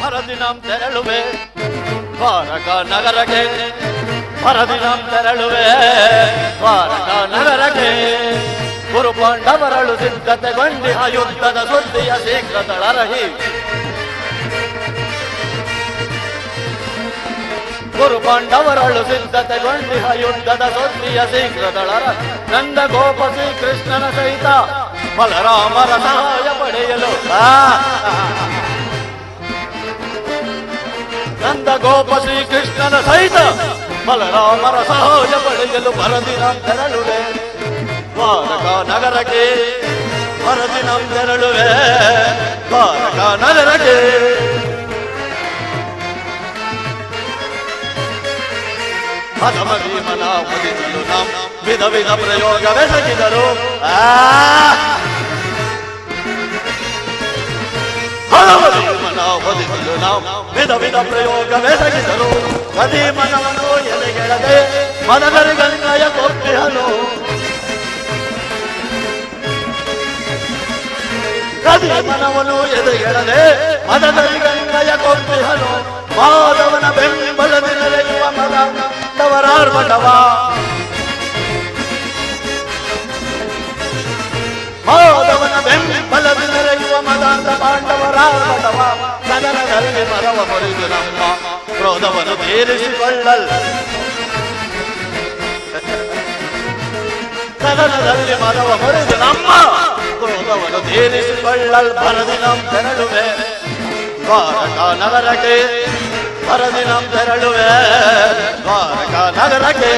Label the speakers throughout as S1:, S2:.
S1: ಮರದಿನಂ ತೆರಳುವೆ. ಭಾರತ ನಗರಕ್ಕೆ ಹರದಿನಂ ತೆರಳುವೆ. ಭಾರತ ನಗರಕ್ಕೆ, ಗುರು ಪಾಂಡವರಳು ಬಂಡಿ ಯುದ್ಧದ ಸುದ್ದಿಯ ಶೀಘ್ರದಳರಹಿ ಗುರು ಪಾಂಡವರಳು ಸಿದ್ಧತೆಗೊಂಡಿ ಆ ಯುದ್ಧದ ಸುದ್ದಿಯ ಶೀಘ್ರದಳರ ನಂದ ಗೋಪ ಶ್ರೀಕೃಷ್ಣನ ಸಹಿತ ಬಲರಾಮರ ಸಹಾಯ ಪಡೆಯಲು. ನಂದ ಗೋಪ ಶ್ರೀಕೃಷ್ಣನ ಸಹಿತ ಬಲರಾಮರ ಸಹಾಯ ಪಡೆಯಲು ಬರದಿನ ತೆರಳುವೆ ದ್ವಾರಕ ನಗರಕ್ಕೆ ಬರದಿನ ತೆರಳುವೆ ದ್ವಾರಕ ನಗರಕ್ಕೆ ಹನುಮ ಭೀಮನ ಮುಗಿಸಲು ನಾವು ವಿಧ ವಿಧ ಪ್ರಯೋಗವೆಸಗಿದರು ಆ ಭೀಮನ ಒದಿಸಲು ನಾವು ವಿಧ ವಿಧ ಪ್ರಯೋಗವೆಸಗಿದರು. ಕದಿ ಮನವನ್ನು ಎಲೆಗೆಳದೆ ಮನಗರಿ ಗಂಗಯ ಕೊಪ್ಪಿಹನು ಕದಿ ಮನವನ್ನು ಎದೆಗೆಳದೆ ಮನಗರಿ ಗಂಗಯ ಕೊಪ್ಪಿಹನು ಮಾಧವನ ಬೆಂಬಲದಿ ನೆಲೆಯುವ ಮಗ ತವರಾರ್ಭಟವ. ಮಾಧವನ ಬೆಂಬಲದಿ ನೆಲೆಯುವ ಮದಾಂತ ಪಾಂಡವರಾರ್ಭಟವ ಕದನದಲ್ಲಿ ಮರವ ಮುರಿದು ನಮ್ಮ ಕ್ರೋಧವನ್ನು ತೀರಿಸಿಕೊಳ್ಳಲ್ ಕದನದಲ್ಲಿ ಮರವ ಮುರಿದು ನಮ್ಮ ಕ್ರೋಧವನ್ನು ತೀರಿಸಿಕೊಳ್ಳಲ್ ಬರದಿನ ತೆರಳುವೆ ದ್ವಾರಕ ನಗರಕ್ಕೆ ಬರದಿನ ತೆರಳುವೆ ದ್ವಾರಕ ನಗರಕ್ಕೆ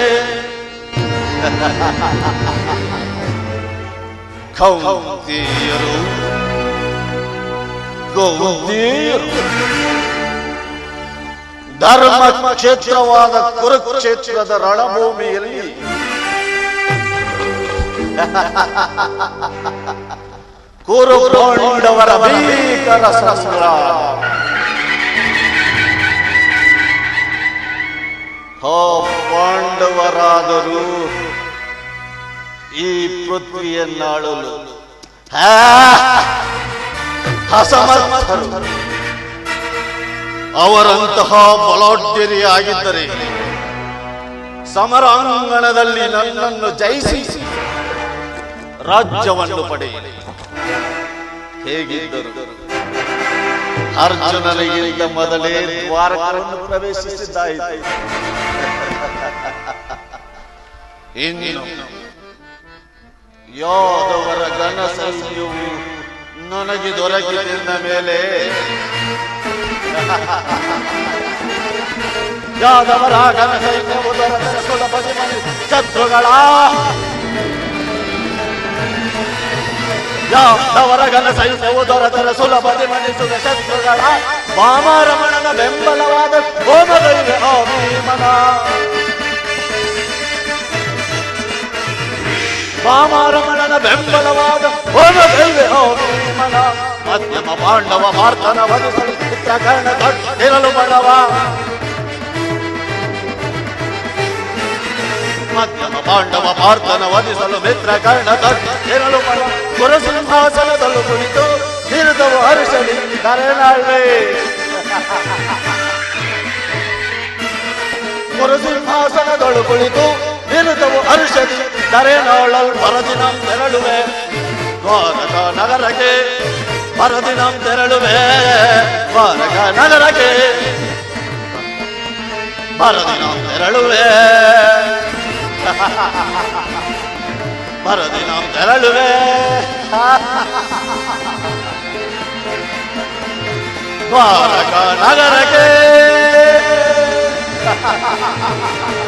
S1: ಕೌಂತಿಯರು ಗೌಂತಿಯರು ಧರ್ಮ ಕ್ಷೇತ್ರವಾದ ಕುರುಕ್ಷೇತ್ರದ ರಣಭೂಮಿಯಲ್ಲಿ. ಕುರು ಪಾಂಡವರ ಭೀಕರ ಹೋ ಪಾಂಡವರಾದರೂ ಈ ಪೃಥ್ವಿಯನ್ನಾಳಲು. ಹಾ, ಅಸಮರ್ಥರು ಅವರಂತಹ ಬಲಾಢ್ಯರಿಯಾಗಿದ್ದರೆ ಸಮರಾಂಗಣದಲ್ಲಿ ನನ್ನನ್ನು ಜಯಿಸಿ ರಾಜ್ಯವನ್ನು ಪಡೆ ಹೇಗಿದ್ದರು ಅರ್ಜುನನಿಗಿಂತ ಮೊದಲೇ ದ್ವಾರಕವನ್ನು ಪ್ರವೇಶಿಸಿದ್ದಾಯಿತು. ಇನ್ನು ಯಾದವರ ಘನ ಸೈನ್ಯವು ನನಗೆ ದೊರಕಿದ ಮೇಲೆ. ಯಾದವರ ಘನ ಸೈನ್ಯವು ದೊರಕದ ಸುಲಭದಿ ಮನೆ ಶತ್ರುಗಳ. ಯಾದವರ ಘನ ಸೈನ್ಯವು ದೊರಕದ ಸುಲಭದಿ ಮಣಿಸುವ ಶತ್ರುಗಳ. ವಾಮರಮಣನ ಬೆಂಬಲವಾದ ಓಮದೈವೆ ಓ ಭೀಮನ ವಾಮರಮಣನ ಬೆಂಬಲವಾದ ಓಮದೈವೆ ಓ ಭೀಮನ ಮಧ್ಯಮ ಪಾಂಡವ ಮಾರ್ತನ ತೊಟ್ಟಿರಲು ಬಡವ ಮಧ್ಯಮ ಪಾಂಡವ ಪಾರ್ಥನ ವಧಿಸಲು ಮಿತ್ರ ಕರ್ಣ ತೊಟ್ಟಿರಲು ಬಡವ ಗುರುಸಿಂಹಾಸನದಲ್ಲೂ ಕುಳಿತು ನಿರುತವು ಹರಿಸಲಿ ಕರೆನಾಳ್ವೆ ಗುರುಸಿಂಹಾಸನದೊಳು ಕುಳಿತು ನಿರುತವು ಹರಿಸಲಿ ಕರೆನಾಳಲ್ ಪರದಿನ ತೆರಳುವೆ. ದ್ವಾರಕ ನಗರಕ್ಕೆ ಪರದಿನ ತೆರಳುವೆ ದ್ವಾರಕ ನಗರಕ್ಕೆ ಪರದಿನ ತೆರಳುವೆ ಪರದಿನ ತೆರಳುವೆ ದ್ವಾರಕ ನಗರಕ್ಕೆ
S2: ಏನಿದು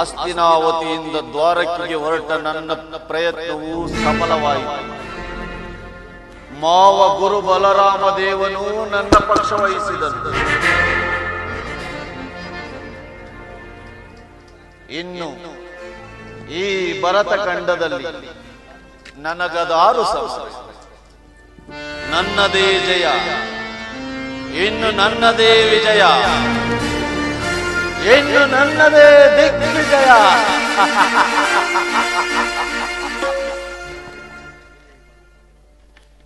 S1: ಅಸ್ತಿನಾವತಿಯಿಂದ ದ್ವಾರಕ್ಕೆ ಹೊರಟ ನನ್ನ ಪ್ರಯತ್ನವು ಸಫಲವಾಯಿತು. ಮಾವ ಗುರು ಬಲರಾಮ ದೇವನು ನನ್ನ ಪಕ್ಷ ವಹಿಸಿದಂತೆ ಇನ್ನು ಈ ಭರತ ಖಂಡದಲ್ಲಿ ನನಗದಾರು ನನ್ನ ನನ್ನದೇ ಜಯ, ಇನ್ನು ನನ್ನದೇ ವಿಜಯ. ಇನ್ನು ನನ್ನದೇ ದಿಗ್ವಿಜಯ.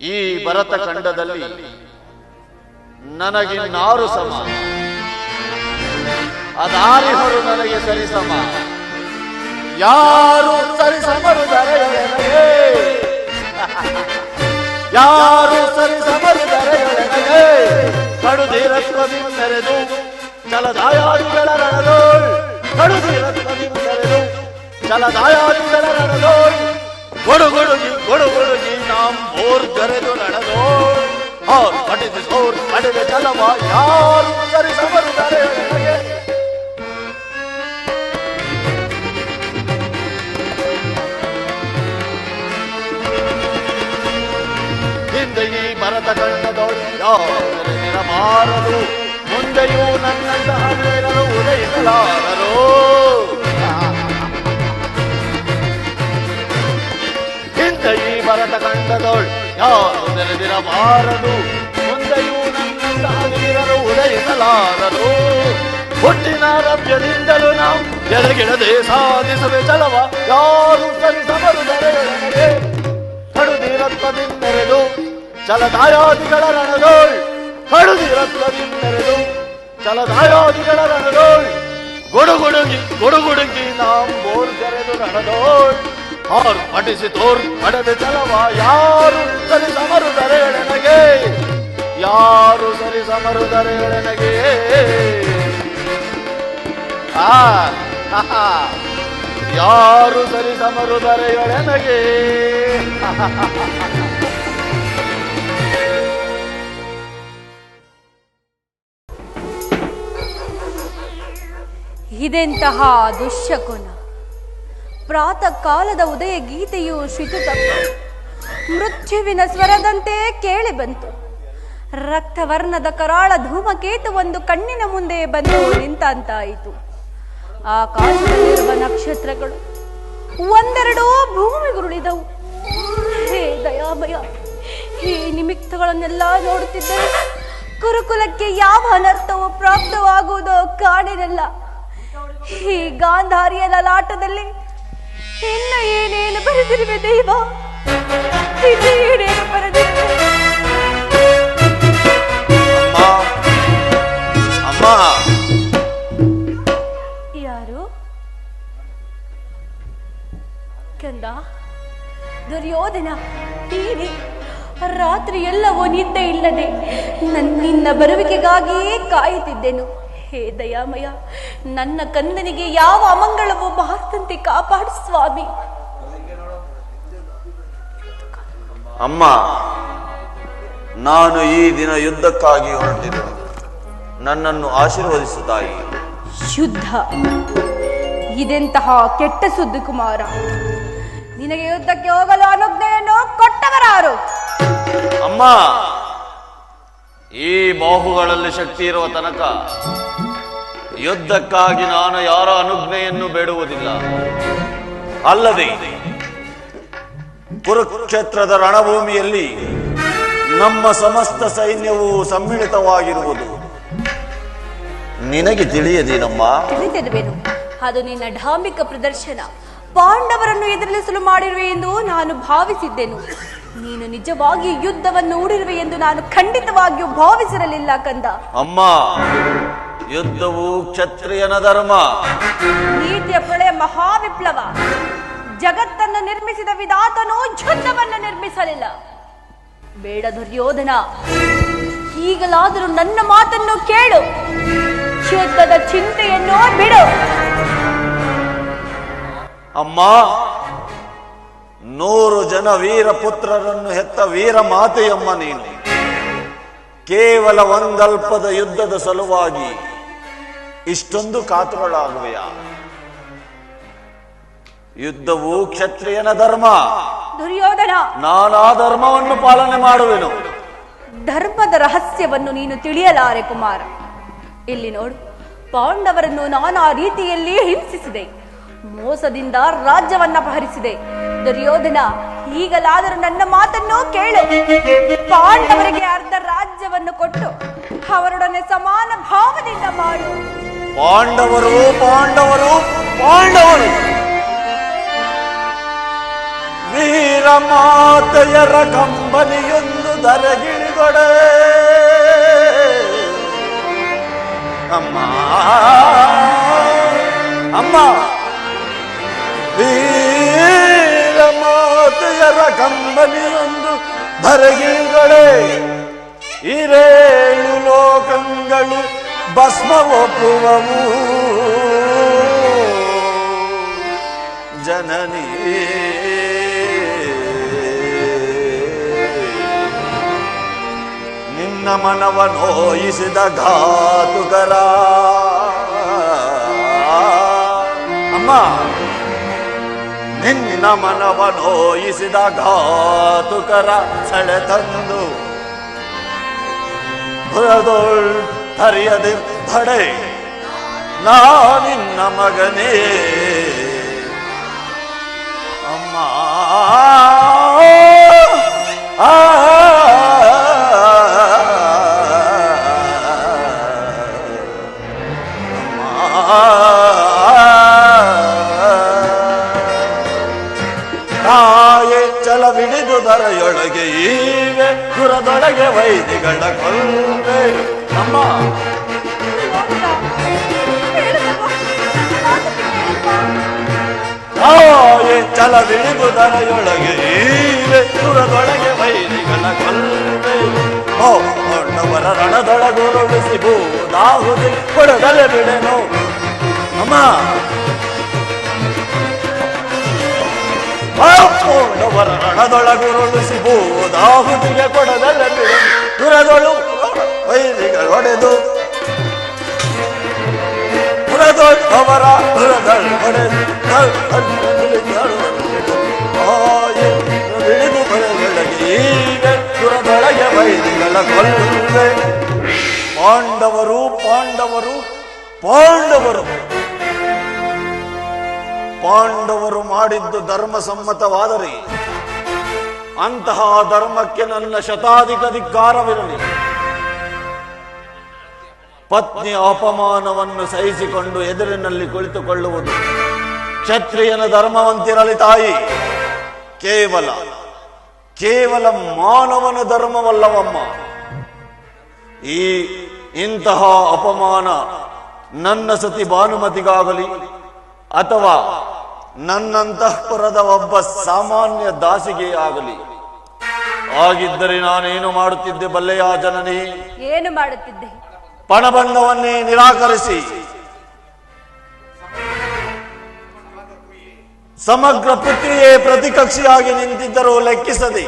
S1: ಈ ಭರತ ಖಂಡದಲ್ಲಿ ನನಗಿನ್ನಾರು ಸಮ. ಅದಾರಿಹರು ನನಗೆ ಸರಿಸಮ ಯಾರು ಸರಿಸಮರು ದರೆಯೊಳಗೆ ಯಾರು ಸರಿಸಮರು ದರೆಯೊಳಗೆ ಕಡುಧೀರತ್ವದಿಂದೆರೆದು ಚಲದಾಯಾದಿಗಳ ರಣದೋಳ್ ಕಡುಧೀರತ್ವದಿಂದೆರೆದು ಚಲದಾಯಾದಿಗಳ ರಣದೋಳ್ ಗೊಡುಗೊಡುಗಿ ಗೊಡುಗೊಡುಗಿ ನಾಂ ಓರ್ ಗರೆದು ನಡೆದೋಳ್ ಅವ್ರು ಪಟಿಸಿ ಸೋರ್ ಪಡೆದ ಚಲವ ಯಾರು ಸರಿಸಮರು ದರೆಯೊಳಗೆ ಹಿಂದೆ ಈ ಭರತ ಕಂಡದೋಳು ಯಾರದು ಮುಂದೆಯೂ ನನ್ನಂತಹ ಮೇಲರು ಉದಯಿಸಲಾರರು. ಹಿಂದೆ ಈ ಭರತ ಕಂಡದೋಳು ಯಾರು ನೆರೆದಿರಬಾರದು? ಮುಂದೆಯೂ ನನ್ನಂತಹ ವೀರರು ಉದಯಿಸಲಾರರು. ಹುಟ್ಟಿನ ರಭ್ಯದಿಂದಲೂ ನಾವು ಎದಗಿಡದೆ ಸಾಧಿಸದೆ ಚಲವ, ಯಾರು ಸರಿಸಮರು ದರೆಯೊಳಗೆ ಚಲದಾಯಾದಿಗಳ ಚಲದಾಯಾದಿಗಳ ರಣದೋಳ್ ಕಡುಧೀರತ್ವದಿಂದೆರೆದು ಚಲದಾಯಾದಿಗಳ ಗುಡುಗುಡುಗಿ ಗುಡುಗುಡುಗಿ ನಾಂ ಬೋರ್ ಕರೆದು ರಣದೋಳ್ ಆರ್ ಪಟಿಸಿ ತೋರ್ ಪಡೆದ ಯಾರು ಸರಿ ಸಮರುದರೆಯೊಳಗೆ ಯಾರು ಸರಿ ಸಮರುದರೆಯೊಳಗೆ ಆ. ಯಾರು ಸರಿ ಸಮರುದರೆಯೊಳಗೆ
S3: ಇದೆಂತಹ ದುಶ್ಯಕುನ ಪ್ರಾತಃ ಕಾಲದ ಉದಯ ಗೀತೆಯು ಶಿತುತ ಮೃತ್ಯುವಿನ ಸ್ವರದಂತೆ ಕೇಳಿ ಬಂತು. ರಕ್ತವರ್ಣದ ಕರಾಳ ಧೂಮಕೇತು ಒಂದು ಕಣ್ಣಿನ ಮುಂದೆ ಬಂದು ನಿಂತಂತಾಯಿತು. ಆಕಾಶದಲ್ಲಿರುವ ನಕ್ಷತ್ರಗಳು ಒಂದೆರಡು ಭೂಮಿಗುರುಳಿದವು. ಹೇ ದಯಾಮಯ, ಈ ನಿಮಿತ್ತಗಳನ್ನೆಲ್ಲ ನೋಡುತ್ತಿದ್ದರೆ ಕುರುಕುಲಕ್ಕೆ ಯಾವ ಅನರ್ಥವು ಪ್ರಾಪ್ತವಾಗುವುದೋ ಕಾಣಿರಲ್ಲ ಈ ಗಾಂಧಾರಿಯ ಲಲಾಟದಲ್ಲಿ ಇನ್ನು ಏನೇನು ಬರೆದಿರುವೆ ದೈವ? ಇನ್ನು ಏನೇನು ಬರೆದಿರುವೆ? ಯಾರು? ಕಂದ ದುರ್ಯೋಧನ ನೀನೆ ರಾತ್ರಿ ಎಲ್ಲವೂ ನಿದ್ದೆ ಇಲ್ಲದೆ ನನ್ನಿನ್ನ ಬರುವಿಕೆಗಾಗಿಯೇ ಕಾಯುತ್ತಿದ್ದೆನು. ಹೇ ದಯಾಮಯ ನನ್ನ ಕಂದನಿಗೆ ಯಾವ ಅಮಂಗಳವೂ ಬಾರದಂತೆ ಕಾಪಾಡು ಸ್ವಾಮಿ.
S1: ಅಮ್ಮ ನಾನು ಈ ದಿನ ಯುದ್ಧಕ್ಕಾಗಿ ಹೊರಟಿರುವೆ ನನ್ನನ್ನು ಆಶೀರ್ವದಿಸು ತಾಯಿ.
S3: ಶುದ್ಧ. ಇದೆಂತಹ ಕೆಟ್ಟ ಸುದ್ದಿ ಕುಮಾರ. ನಿನಗೆ ಯುದ್ಧಕ್ಕೆ ಹೋಗಲು ಅನುಜ್ಞೆಯನ್ನು ಕೊಟ್ಟವರಾರು.
S1: ಅಮ್ಮ ಈ ಬಾಹುಗಳಲ್ಲಿ ಶಕ್ತಿ ಇರುವ ತನಕ ಯುದ್ಧಕ್ಕಾಗಿ ನಾನು ಯಾರ ಅನುಜ್ಞೆಯನ್ನು ಬೇಡುವುದಿಲ್ಲ. ಅಲ್ಲದೆ ಕುರುಕ್ಷೇತ್ರದ ರಣಭೂಮಿಯಲ್ಲಿ ನಮ್ಮ ಸಮಸ್ತ ಸೈನ್ಯವು ಸಮ್ಮಿಳಿತವಾಗಿರುವುದು. ನಿನಗೆ ತಿಳಿಯದೇನಮ್ಮ?
S3: ತಿಳಿದಿರುವೆನು ಅದು ನಿನ್ನ ಢಾಂಬಿಕ ಪ್ರದರ್ಶನ. ಪಾಂಡವರನ್ನು ಎದುರಿಸಲು ಮಾಡಿರುವೆ ಎಂದು ನಾನು ಭಾವಿಸಿದ್ದೆನು. ನೀನು ನಿಜವಾಗಿ ಯುದ್ಧವನ್ನು ಉಡಿರುವೆ ಎಂದು ನಾನು ಖಂಡಿತವಾಗಿಯೂ ಭಾವಿಸಿರಲಿಲ್ಲ ಕಂದ.
S1: ಅಮ್ಮ ಯುದ್ಧವು ಕ್ಷತ್ರಿಯನ ಧರ್ಮ.
S3: ನೀತಿಯ ಪ್ರಳಯ ಮಹಾವಿಪ್ಲವ. ಜಗತ್ತನ್ನು ನಿರ್ಮಿಸಿದ ವಿಧಾತನು ಯುದ್ಧವನ್ನು ನಿರ್ಮಿಸಲಿಲ್ಲ. ಬೇಡ ದುರ್ಯೋಧನ ಈಗಲಾದರೂ ನನ್ನ ಮಾತನ್ನು ಕೇಳು. ಯುದ್ಧದ ಚಿಂತೆಯನ್ನು ಬಿಡು.
S1: ಅಮ್ಮ ನೂರು ಜನ ವೀರ ಪುತ್ರರನ್ನು ಹೆತ್ತ ವೀರ ಮಾತೆಯಮ್ಮ ನೀನು. ಕೇವಲ ಒಂದಲ್ಪದ ಯುದ್ಧದ ಸಲುವಾಗಿ ಇಷ್ಟೊಂದು ಕಾತುರಳಾಗುವೆಯ ಯುದ್ಧವು ಕ್ಷತ್ರಿಯನ ಧರ್ಮ.
S3: ದುರ್ಯೋಧನ!
S1: ನಾನಾ ಧರ್ಮವನ್ನು ಪಾಲನೆ ಮಾಡುವೆನು.
S3: ಧರ್ಮದ ರಹಸ್ಯವನ್ನು ನೀನು ತಿಳಿಯಲಾರೆ ಕುಮಾರ. ಇಲ್ಲಿ ನೋಡು ಪಾಂಡವರನ್ನು ನಾನಾ ರೀತಿಯಲ್ಲಿ ಹಿಂಸಿಸಿದೆ. ಮೋಸದಿಂದ ರಾಜ್ಯವನ್ನ ಅಪಹರಿಸಿದೆ. ದುರ್ಯೋಧನ ಈಗಲಾದರೂ ನನ್ನ ಮಾತನ್ನು ಕೇಳು. ಪಾಂಡವರಿಗೆ ಅರ್ಧ ರಾಜ್ಯವನ್ನು ಕೊಟ್ಟು ಅವರೊಡನೆ ಸಮಾನ ಭಾವದಿಂದ ಮಾಡು.
S1: ಪಾಂಡವರು ಪಾಂಡವರು ಪಾಂಡವರು. ವೀರ ಮಾತೆಯರ ಕಂಬನಿಯೊಂದು ದರಗಿಳಿದೊಡೆ ಅಮ್ಮ ಅಮ್ಮ. ವೀರ ಮಾತೆಯರ ಕಂಬನಿಯೊಂದು ಧರಗಿಳಿಗೊಡೆ ಇರೇಳು ಲೋಕಗಳು ಭಸ್ಮ ಒಪ್ಪುವವು ಜನನಿ. ನಿನ್ನ ಮನವ ನೋಯಿಸಿದ ಘಾತುಕರ. ಅಮ್ಮ. ನಿನ್ನ ಮನವ ನೋಯಿಸಿದ ಘಾತುಕರ ಸೆಳೆತಂದು ಬುರದೋಳ್ ನಾ ನಿನ್ನ ಮಗನೇ. ಅಮ್ಮ ಆ ದರೆಯೊಳಗೆ ಈವೆ, ಗುರದೊಳಗೆ ವೈದಿಗಳ ಕೊಲ್ಲೆ ಅಮ್ಮ. ಆಯೆ ಚಲವಿಳಿದು ದರೆಯೊಳಗೆ ಈವೆ, ಗುರದೊಳಗೆ ವೈದಿಗಳ ಕೊಲ್ಲೆ ಓ ದೊಡ್ಡವರ ರಣದೊಳಗುರುಳಿಸಿ ಬೂದಾಹುದಿ ಕೊಡದಲೆ ಬಿಡೆನು. ಅಮ್ಮ. ಪೂರ್ಣವರ ರಣದೊಳಗುರುಳಿಸಿ ಬೂದಾಹುತಿಗೆ ಕೊಡದಲ್ಲ ದುರದೊಳು ವೈರಿಗಳೊಡೆದು ಪುರದೊಳವರ ದುರದಳು ಹೊಡೆದು ಬಿಳಿದು ಬರದೊಳಗೆ ಈಗ ದುರದೊಳಗೆ ವೈರಿಗಳ ಕೊಲ್ಲುತ್ತೆ ಪಾಂಡವರು ಪಾಂಡವರು ಪಾಂಡವರು ಪಾಂಡವರು ಮಾಡಿದ್ದು ಧರ್ಮಸಮ್ಮತವಾದರೆ ಅಂತಹ ಧರ್ಮಕ್ಕೆ ನನ್ನ ಶತಾಧಿಕ ಧಿಕ್ಕಾರವಿರಲಿ. ಪತ್ನಿ ಅಪಮಾನವನ್ನು ಸಹಿಸಿಕೊಂಡು ಎದುರಿನಲ್ಲಿ ಕುಳಿತುಕೊಳ್ಳುವುದು ಕ್ಷತ್ರಿಯನ ಧರ್ಮವಂತಿರಲಿ ತಾಯಿ. ಕೇವಲ ಕೇವಲ ಮಾನವನ ಧರ್ಮವಲ್ಲವಮ್ಮ. ಈ ಇಂತಹ ಅಪಮಾನ ನನ್ನ ಸತಿ ಭಾನುಮತಿಗಾಗಲಿ ಅಥವಾ ನನ್ನಂತಃಪುರದ ಒಬ್ಬ ಸಾಮಾನ್ಯ ದಾಸಿಗೆ ಆಗಲಿ. ಆಗಿದ್ದರೆ ನಾನೇನು ಮಾಡುತ್ತಿದ್ದೆ ಬಲ್ಲೆಯ ಜನನೇ?
S3: ಏನು ಮಾಡುತ್ತಿದ್ದೆ?
S1: ಪಣಬಂಧವನ್ನೇ ನಿರಾಕರಿಸಿ. ಸಮಗ್ರ ಪುತ್ರಿಯೇ ಪ್ರತಿಕಕ್ಷಿಯಾಗಿ ನಿಂತಿದ್ದರೂ ಲೆಕ್ಕಿಸದೆ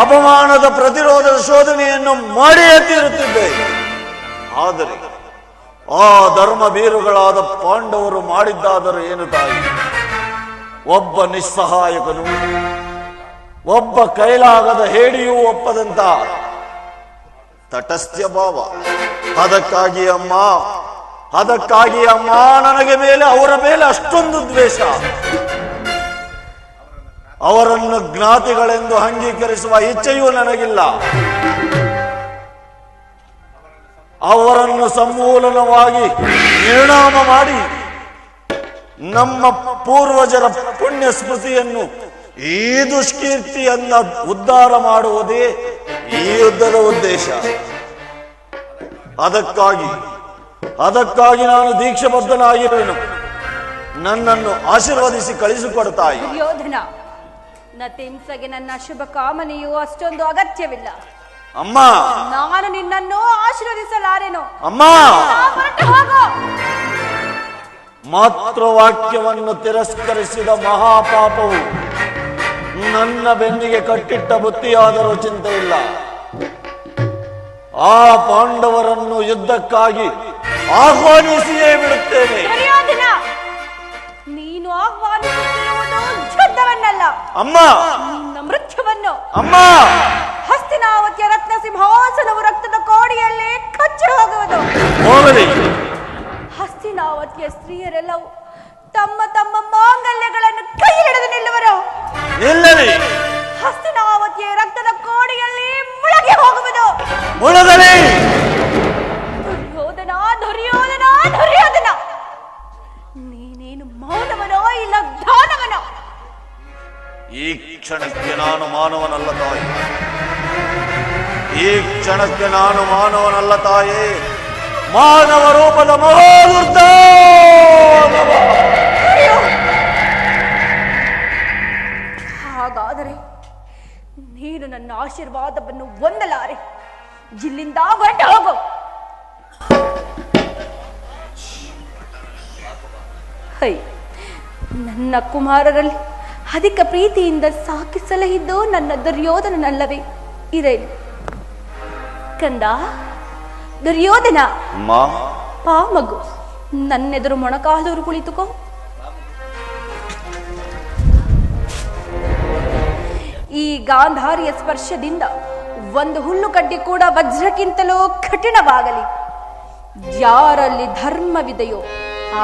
S1: ಅಪಮಾನದ ಪ್ರತಿರೋಧದ ಶೋಧನೆಯನ್ನು ಮಾಡಿ ತೀರುತ್ತಿದ್ದೆ. ಆದರೆ ಆ ಧರ್ಮ ಬೀರುಗಳಾದ ಪಾಂಡವರು ಮಾಡಿದ್ದಾದರೂ ಏನು ತಾಯಿ? ಒಬ್ಬ ನಿಸ್ಸಹಾಯಕನು, ಒಬ್ಬ ಕೈಲಾಗದ ಹೇಳಿಯೂ ಒಪ್ಪದಂತ ತಟಸ್ಥ್ಯ ಭಾವ. ಅದಕ್ಕಾಗಿ ಅಮ್ಮ ಅದಕ್ಕಾಗಿ ಅಮ್ಮ, ನನಗೆ ಮೇಲೆ, ಅವರ ಮೇಲೆ ಅಷ್ಟೊಂದು ದ್ವೇಷ. ಅವರನ್ನು ಜ್ಞಾತಿಗಳೆಂದು ಅಂಗೀಕರಿಸುವ ಇಚ್ಛೆಯೂ ನನಗಿಲ್ಲ. ಅವರನ್ನು ಸಮೂಲನವಾಗಿ ನಿರ್ಣಾಮ ಮಾಡಿ ನಮ್ಮ ಪೂರ್ವಜರ ಪುಣ್ಯ ಸ್ಮೃತಿಯನ್ನು ಈ ದುಷ್ಕೀರ್ತಿಯನ್ನ ಉದ್ಧಾರ ಮಾಡುವುದೇ ಈ ಯುದ್ಧದ ಉದ್ದೇಶ. ಅದಕ್ಕಾಗಿ ಅದಕ್ಕಾಗಿ ನಾನು ದೀಕ್ಷಬದ್ಧನಾಗಿರುವೆನು. ನನ್ನನ್ನು ಆಶೀರ್ವದಿಸಿ ಕಳಿಸಿಕೊಡ್ತಾಯಿ
S3: ದುರ್ಯೋಧನ ನತಿಂಸಗೆ ನನ್ನ ಶುಭ ಕಾಮನೆಯು ಅಷ್ಟೊಂದು ಅಗತ್ಯವಿಲ್ಲ.
S1: ಅಮ್ಮ!
S3: ನಾನು ನಿನ್ನನ್ನು ಆಶೀರ್ವದಿಸಲಾರೆನು.
S1: ಅಮ್ಮ! ಮಾತೃವಾಕ್ಯವನ್ನು ತಿರಸ್ಕರಿಸಿದ ಮಹಾಪಾಪವು ನನ್ನ ಬೆನ್ನಿಗೆ ಕಟ್ಟಿಟ್ಟ ಬುತ್ತಿಯಾದರೂ ಚಿಂತೆ ಇಲ್ಲ. ಆ ಪಾಂಡವರನ್ನು ಯುದ್ಧಕ್ಕಾಗಿ ಆಹ್ವಾನಿಸಿಯೇ ಬಿಡುತ್ತೇನೆ.
S3: ನೀನು
S1: ಅಮ್ಮ!
S3: ಮೃತ್ಯುವನ್ನು.
S1: ಅಮ್ಮ!
S3: ಹಸ್ತಿನಾವತಿಯ ರತ್ನ ತಮ್ಮ ತಮ್ಮ ಮಾಂಗಲ್ಯಗಳನ್ನು ಕೈ ಹಿಡಿದು ನಿಲ್ಲುವರು.
S1: ನಿಲ್ಲಲಿ
S3: ಹಸ್ತಿನಾವತಿಯ ರಕ್ತದ ಕೋಡಿಯಲ್ಲಿ ಮುಳುಗಿ ಹೋಗುವುದು.
S1: ಮುಳುಗಲಿ.
S3: ದುರ್ಯೋಧನ ದುರ್ಯೋಧನ ದುರ್ಯೋಧನ. ನೀನೇನು ಮಾನವನೋ ಇಲ್ಲ ದಾನವನೋ
S1: ಈ ಕ್ಷಣಕ್ಕೆ ನಾನು ಮಾನವನಲ್ಲ ತಾಯಿ. ಈ ಕ್ಷಣಕ್ಕೆ ನಾನು ಮಾನವನಲ್ಲ ತಾಯಿ. ಮಾನವ ರೂಪದ ಮಹಾದುರ್ದ
S3: ಹಾಗಾದರೆ ನೀನು ನನ್ನ ಆಶೀರ್ವಾದವನ್ನು ಹೊಂದಲಾರೆ. ಇಲ್ಲಿಂದ ಹೊರಟು ಹೋಗು. ಹೈ, ನನ್ನ ಕುಮಾರರಲ್ಲಿ ಅಧಿಕ ಪ್ರೀತಿಯಿಂದ ಸಾಕಿ ಸಲಹಿದ್ದು ನನ್ನ ದುರ್ಯೋಧನನಲ್ಲವೇ. ಇರಲಿ. ಕಂದ. ದುರ್ಯೋಧನ.
S1: ಅಮ್ಮ
S3: ಪಾ ಮಗು ನನ್ನೆದುರು ಮೊಣಕಾಲೂರು ಕುಳಿತುಕೋ. ಈ ಗಾಂಧಾರಿಯ ಸ್ಪರ್ಶದಿಂದ ಒಂದು ಹುಲ್ಲು ಕಡ್ಡಿ ಕೂಡ ವಜ್ರಕ್ಕಿಂತಲೂ ಕಠಿಣವಾಗಲಿ. ಯಾರಲ್ಲಿ ಧರ್ಮವಿದೆಯೋ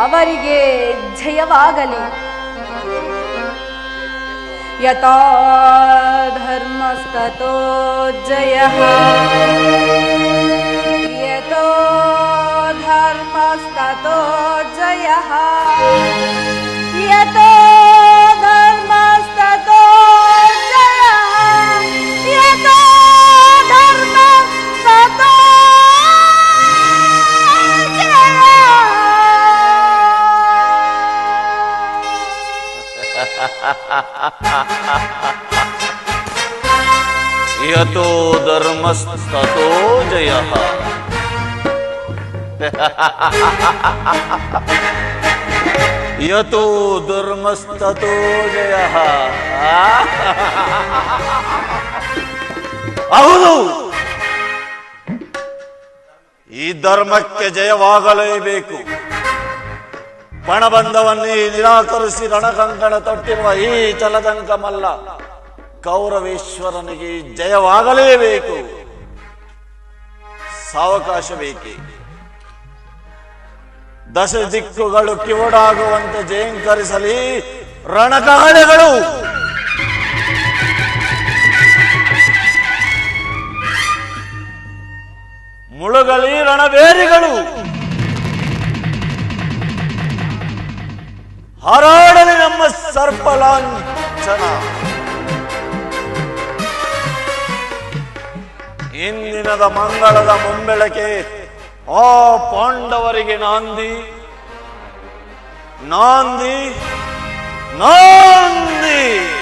S3: ಅವರಿಗೆ ಜಯವಾಗಲಿ. ಯಥಾ ಧರ್ಮಸ್ತೋ ಜಯ. ಯತೋ ಧರ್ಮಸ್ತೋ ಜಯ ಯತೋ ಧರ್ಮಸ್ತೋ ಜಯ ಯತೋ ಧರ್ಮಸ್ತೋ
S1: ಯತೋ ಧರ್ಮಸ್ತೋ ಜಯ ಯತೋ ದುರ್ಮಸ್ತೋ ಜಯ ಹೌದು ಈ ಧರ್ಮಕ್ಕೆ ಜಯವಾಗಲೇಬೇಕು. ಪಣಬಂಧವನ್ನೇ ನಿರಾಕರಿಸಿ ರಣಕಂಕಣ ತೊಟ್ಟಿರುವ ಈ ಚಲದಂಕ ಮಲ್ಲ ಕೌರವೇಶ್ವರನಿಗೆ ಜಯವಾಗಲೇಬೇಕು. ಸಾವಕಾಶ ಬೇಕೆ? ದಶ ದಿಕ್ಕುಗಳು ಕಿವುಡಾಗುವಂತೆ ಜಯಂಕರಿಸಲಿ ರಣಕಹಳೆಗಳು. ಮುಳುಗಲಿ ರಣಬೇರಿಗಳು. ಹಾರಾಡಲಿ ನಮ್ಮ ಸರ್ಪಲಾಂಛನ ಇಂದಿನದ ಮಂಗಳದ ಮುಂಬೆಳಕೆ ಆ ಪಾಂಡವರಿಗೆ ನಾಂದಿ. ನಾಂದಿ. ನಾಂದಿ.